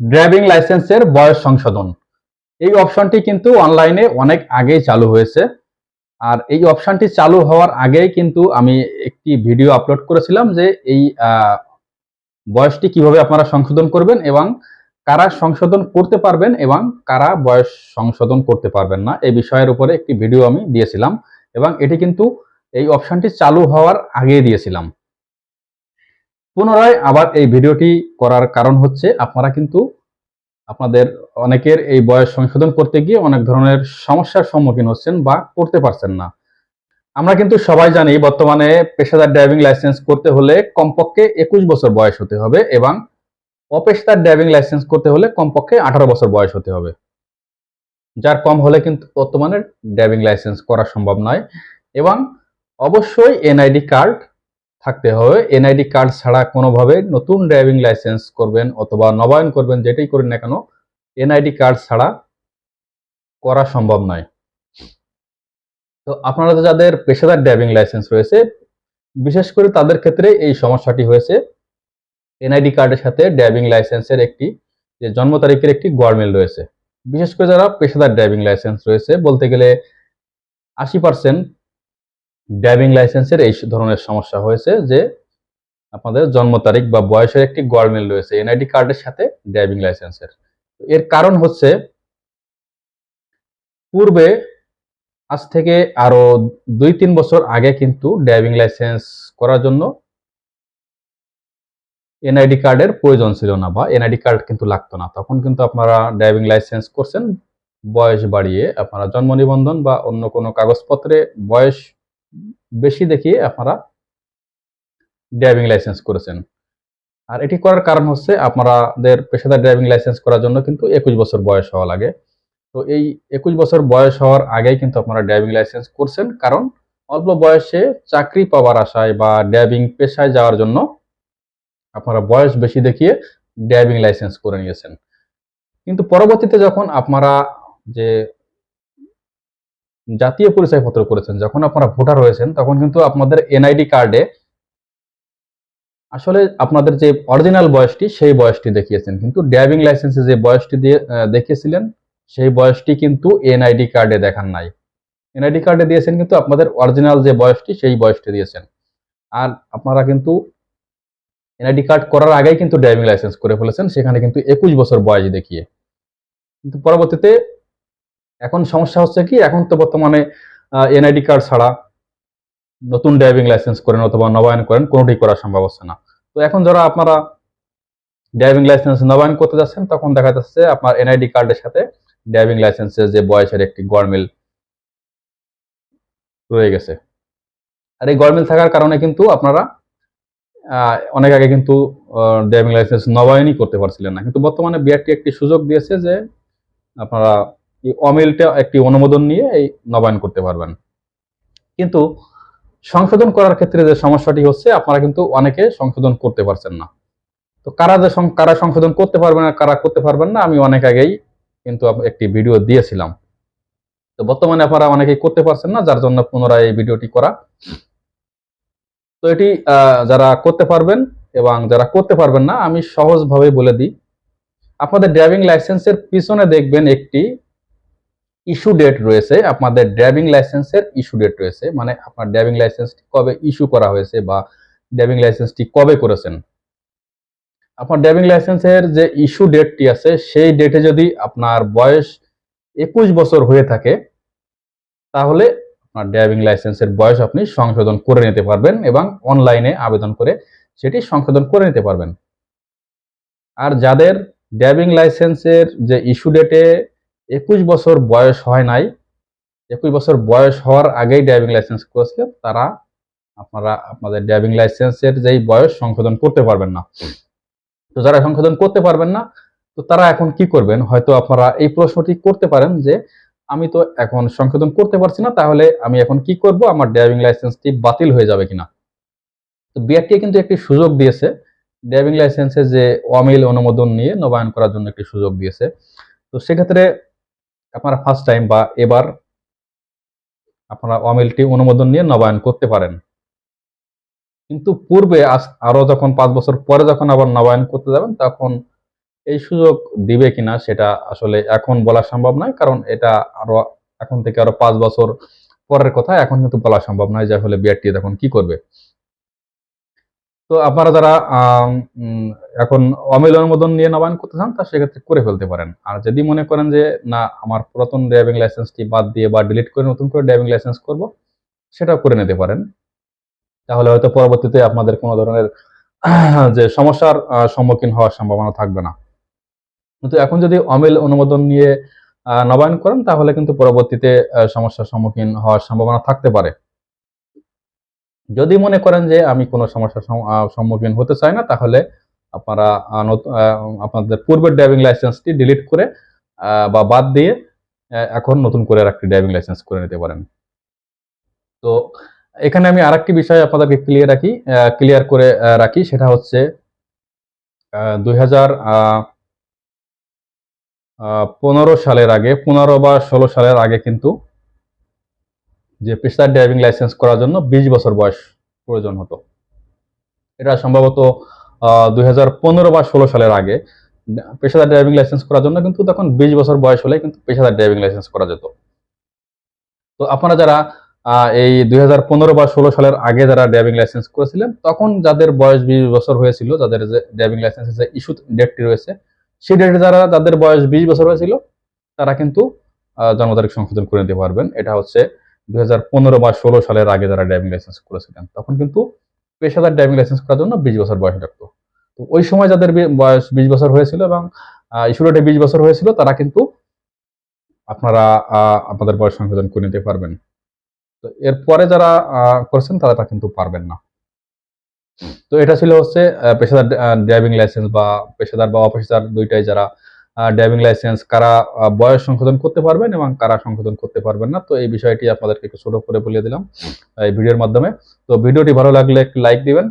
Driving লাইসেন্সের বয়স সংশোধন। এই অপশনটি কিন্তু অনলাইনে অনেক আগেই চালু হয়েছে। আর এই অপশনটি চালু হওয়ার আগেই কিন্তু আমি একটি ভিডিও আপলোড করেছিলাম যে এই বয়সটি কীভাবে আপনারা সংশোধন করবেন এবং কারা সংশোধন করতে পারবেন এবং কারা বয়স সংশোধন করতে পারবেন না, এই বিষয়ের উপরে একটি ভিডিও আমি দিয়েছিলাম এবং এটি কিন্তু এই অপশনটি চালু হওয়ার আগেই দিয়েছিলাম। পুনরায় আবার এই ভিডিওটি করার কারণ হচ্ছে আপনারা কিন্তু আপনাদের অনেকের এই বয়স সংশোধন করতে গিয়ে অনেক ধরনের সমস্যার সম্মুখীন হচ্ছেন বা করতে পারছেন না। আমরা কিন্তু সবাই জানি বর্তমানে পেশাদার ড্রাইভিং লাইসেন্স করতে হলে কমপক্ষে একুশ বছর বয়স হতে হবে এবং অপেশাদার ড্রাইভিং লাইসেন্স করতে হলে কমপক্ষে আঠারো বছর বয়স হতে হবে। যার কম হলে কিন্তু বর্তমানে ড্রাইভিং লাইসেন্স করা সম্ভব নয় এবং অবশ্যই এনআইডি কার্ড থাকতে হবে। এনআইডি কার্ড ছাড়া কোনোভাবে নতুন ড্রাইভিং লাইসেন্স করবেন অথবা নবায়ন করবেন, যেটাই করেন না কেন, এনআইডি কার্ড ছাড়া করা সম্ভব নয়। তো আপনারা যাদের পেশাদার ড্রাইভিং লাইসেন্স রয়েছে, বিশেষ করে তাদের ক্ষেত্রে এই সমস্যাটি হয়েছে। এনআইডি কার্ডের সাথে ড্রাইভিং লাইসেন্সের একটি, যে জন্ম তারিখের একটি গড়মিল রয়েছে। বিশেষ করে যারা পেশাদার ড্রাইভিং লাইসেন্স রয়েছে, বলতে গেলে আশি পার্সেন্ট ড্রাইভিং লাইসেন্সের এই ধরনের সমস্যা হয়েছে যে আপনাদের জন্ম তারিখ বা বয়সের একটি গড়মিল রয়েছে, এনআইডি কার্ডের সাথে ড্রাইভিং লাইসেন্সের। এর কারণ হচ্ছে পূর্বে আজ থেকে আরও দুই তিন বছর আগে কিন্তু ড্রাইভিং লাইসেন্স করার জন্য এনআইডি কার্ডের প্রয়োজন ছিল না বা এনআইডি কার্ড কিন্তু লাগতো না। তখন কিন্তু আপনারা ড্রাইভিং লাইসেন্স করছেন, বয়স বাড়িয়ে আপনারা জন্ম নিবন্ধন বা অন্য কোনো কাগজপত্রে বয়স বেশি দেখিয়ে আপনারা ড্রাইভিং লাইসেন্স করেছেন। আর এটি করার কারণ হচ্ছে আপনাদের পেশাদার ড্রাইভিং লাইসেন্স করার জন্য কিন্তু একুশ বছর বয়স হওয়া লাগে। তো এই একুশ বছর বয়স হওয়ার আগেই কিন্তু আপনারা ড্রাইভিং লাইসেন্স করছেন, কারণ অল্প বয়সে চাকরি পাওয়ার আশায় বা ড্রাইভিং পেশায় যাওয়ার জন্য আপনারা বয়স বেশি দেখিয়ে ড্রাইভিং লাইসেন্স করে নিয়েছেন। কিন্তু পরবর্তীতে যখন আপনারা যে জাতীয় পরিচয়পত্র করেছেন। যখন আপনারা ভোটার হয়েছেন, তখন কিন্তু আপনাদের এনআইডি কার্ডে আসলে আপনাদের যে অরিজিনাল বয়সটি, সেই বয়সটি দেখিয়েছেন। কিন্তু ড্রাইভিং লাইসেন্সে যে বয়সটি দিয়ে দেখিয়েছিলেন, সেই বয়সটি কিন্তু এনআইডি কার্ডে দেখান নাই। এনআইডি কার্ডে দিয়েছেন কিন্তু আপনাদের অরিজিনাল যে বয়সটি, সেই বয়সটি দিয়েছেন। আর আপনারা কিন্তু এনআইডি কার্ড করার আগেই কিন্তু ড্রাইভিং লাইসেন্স করে ফেলেছেন, সেখানে কিন্তু একুশ বছর বয়স দেখিয়ে। কিন্তু পরবর্তীতে এখন সমস্যা হচ্ছে কি, এখন তো বর্তমানে এনআইডি কার্ড ছাড়া নতুন ড্রাইভিং লাইসেন্স করেন অথবা নবায়ন করেন কোনোটি করা সম্ভব হচ্ছে না। তো এখন যারা আপনারা ড্রাইভিং লাইসেন্স নবায়ন করতে যাচ্ছেন, তখন দেখা যাচ্ছে আপনার এনআইডি কার্ডের সাথে ড্রাইভিং লাইসেন্সের যে বয়সের একটি গড়মিল রয়ে গেছে। আর এই গড়মিল থাকার কারণে কিন্তু আপনারা অনেক আগে কিন্তু ড্রাইভিং লাইসেন্স নবায়নই করতে পারছিলেন না। কিন্তু বর্তমানে বিআরটি একটি সুযোগ দিয়েছে যে আপনারা এই অমিলটা একটি অনুমোদন নিয়ে এই নবায়ন করতে পারবেন। কিন্তু সংশোধন করার ক্ষেত্রে যে সমস্যাটি হচ্ছে, আপনারা কিন্তু অনেকে সংশোধন করতে পারছেন না। তো কারা যে কারা সংশোধন করতে পারবেন না কারা করতে পারবেন না, আমি অনেক আগেই কিন্তু একটি ভিডিও দিয়েছিলাম। তো বর্তমানে আপনারা অনেকেই করতে পারছেন না, যার জন্য পুনরায় এই ভিডিওটি করা। তো এটি যারা করতে পারবেন এবং যারা করতে পারবেন না, আমি সহজভাবে বলে দিই। আপনাদের ড্রাইভিং লাইসেন্সের পিছনে দেখবেন একটি ইস্যু ডেট রয়েছে, আপনাদের ড্রাইভিং লাইসেন্সের ইস্যু ডেট রয়েছে মানে আপনার ড্রাইভিং লাইসেন্সটি কবে ইস্যু করা হয়েছে বা ড্রাইভিং লাইসেন্সটি কবে করেছেন। আপনার ড্রাইভিং লাইসেন্সের যে ইস্যু ডেটটি আছে, সেই ডেটে যদি আপনার বয়স একুশ বছর হয়ে থাকে, তাহলে আপনার ড্রাইভিং লাইসেন্সের বয়স আপনি সংশোধন করে নিতে পারবেন এবং অনলাইনে আবেদন করে সেটি সংশোধন করে নিতে পারবেন। আর যাদের ড্রাইভিং লাইসেন্সের যে ইস্যু ডেটে একুশ বছর বয়স হয় নাই। একুশ বছর বয়স হওয়ার আগেই ড্রাইভিং লাইসেন্স করেছিল তারা আপনারা, আপনাদের ড্রাইভিং লাইসেন্সের যেই বয়স, সংশোধন করতে পারবেন না। তো যারা সংশোধন করতে পারবেন না, তো তারা এখন কি করবেন? হয়তো আপনারা এই প্রশ্নটি করতে পারেন যে, আমি তো এখন সংশোধন করতে পারছি না, তাহলে আমি এখন কি করব? আমার ড্রাইভিং লাইসেন্সটি বাতিল হয়ে যাবে কিনা? তো বিআরটি কিন্তু একটি সুযোগ দিয়েছে। ড্রাইভিং লাইসেন্সে যে অমিল অনুমোদন নিয়ে নবায়ন করার জন্য একটি সুযোগ দিয়েছে। তো সেক্ষেত্রে আপনারা ফার্স্ট টাইম বা এবার আপনারা অমিলটি অনুমোদন নিয়ে নবায়ন করতে পারেন। কিন্তু পূর্বে আস- আরও যখন পাঁচ বছর পরে যখন আবার নবায়ন করতে যাবেন, তখন এই সুযোগ দিবে কিনা সেটা আসলে এখন বলা সম্ভব নয়, কারণ এটা আরও এখন থেকে আরও পাঁচ বছর পরের কথা, এখন কিন্তু বলা সম্ভব নয় যে আসলে বিআরটি তখন কি করবে। তো আপনারা যারা এখন অমিল অনুমোদন নিয়ে নবায়ন করতে চান, তা সেক্ষেত্রে করে ফেলতে পারেন। আর যদি মনে করেন যে, না, আমার পুরাতন ড্রাইভিং লাইসেন্সটি বাদ দিয়ে বা ডিলিট করে নতুন করে ড্রাইভিং লাইসেন্স করব, সেটাও করে নিতে পারেন। তাহলে হয়তো পরবর্তীতে আপনাদের কোনো ধরনের যে সমস্যার সম্মুখীন হওয়ার সম্ভাবনা থাকবে না। কিন্তু এখন যদি অমিল অনুমোদন নিয়ে নবায়ন করেন, তাহলে কিন্তু পরবর্তীতে সমস্যার সম্মুখীন হওয়ার সম্ভাবনা থাকতে পারে। যদি মনে করেন যে, আমি কোনো সমস্যার সম্মুখীন হতে চাই না, তাহলে আপনারা আপনাদের পূর্বের ড্রাইভিং লাইসেন্সটি ডিলিট করে বা বাদ দিয়ে এখন নতুন করে আর একটি ড্রাইভিং লাইসেন্স করে নিতে পারেন। তো এখানে আমি আরেকটি বিষয় আপনাদেরকে ক্লিয়ার রাখি ক্লিয়ার করে রাখি, সেটা হচ্ছে দুই পনেরো সালের আগে, পনেরো বা ষোলো সালের আগে কিন্তু যে পেশাদার ড্রাইভিং লাইসেন্স করার জন্য বিশ বছর বয়স প্রয়োজন হতো। এটা সম্ভবত দুই হাজার পনেরো বা ষোলো সালের আগে, পেশাদার ড্রাইভিং লাইসেন্স করার জন্য কিন্তু তখন বিশ বছর বয়স হলে কিন্তু পেশাদার ড্রাইভিং লাইসেন্স করা যেত। তো আপনারা যারা এই দুই হাজার পনেরো বা ষোলো সালের আগে যারা ড্রাইভিং লাইসেন্স করেছিলেন, তখন যাদের বয়স বিশ বছর হয়েছিল, যাদের যে ড্রাইভিং লাইসেন্সের যে ইস্যু ডেটটি রয়েছে, সেই ডেটে যারা যাদের বয়স বিশ বছর হয়েছিল, তারা কিন্তু জন্ম তারিখ সংশোধন করে নিতে পারবেন। এটা হচ্ছে দুই হাজার পনেরো বা ষোলো সালের আগে যারা ড্রাইভিং লাইসেন্স করেছিলেন, তখন কিন্তু পেশাদার ড্রাইভিং লাইসেন্স করার জন্য বিশ বছর বয়স লাগতো তো ওই সময় যাদের বয়স বিশ বছর হয়েছিল এবং ইস্যু ডেটে বিশ বছর হয়েছিল, তারা কিন্তু আপনারা আপনাদের বয়স সংশোধন করে নিতে পারবেন। তো এরপরে যারা করছেন, তারা কিন্তু পারবেন না। তো এটা ছিল হচ্ছে পেশাদার ড্রাইভিং লাইসেন্স বা পেশাদার বা অপেশাদার দুইটাই যারা ড্রাইভিং লাইসেন্স কারা বয়স সংশোধন করতে পারবেন এবং কারা সংশোধন করতে পারবেন না। তো এই বিষয়টি আপনাদেরকে একটু ছোট করে বলে দিলাম এই ভিডিওর মাধ্যমে। তো ভিডিওটি ভালো লাগলে একটু লাইক দিবেন।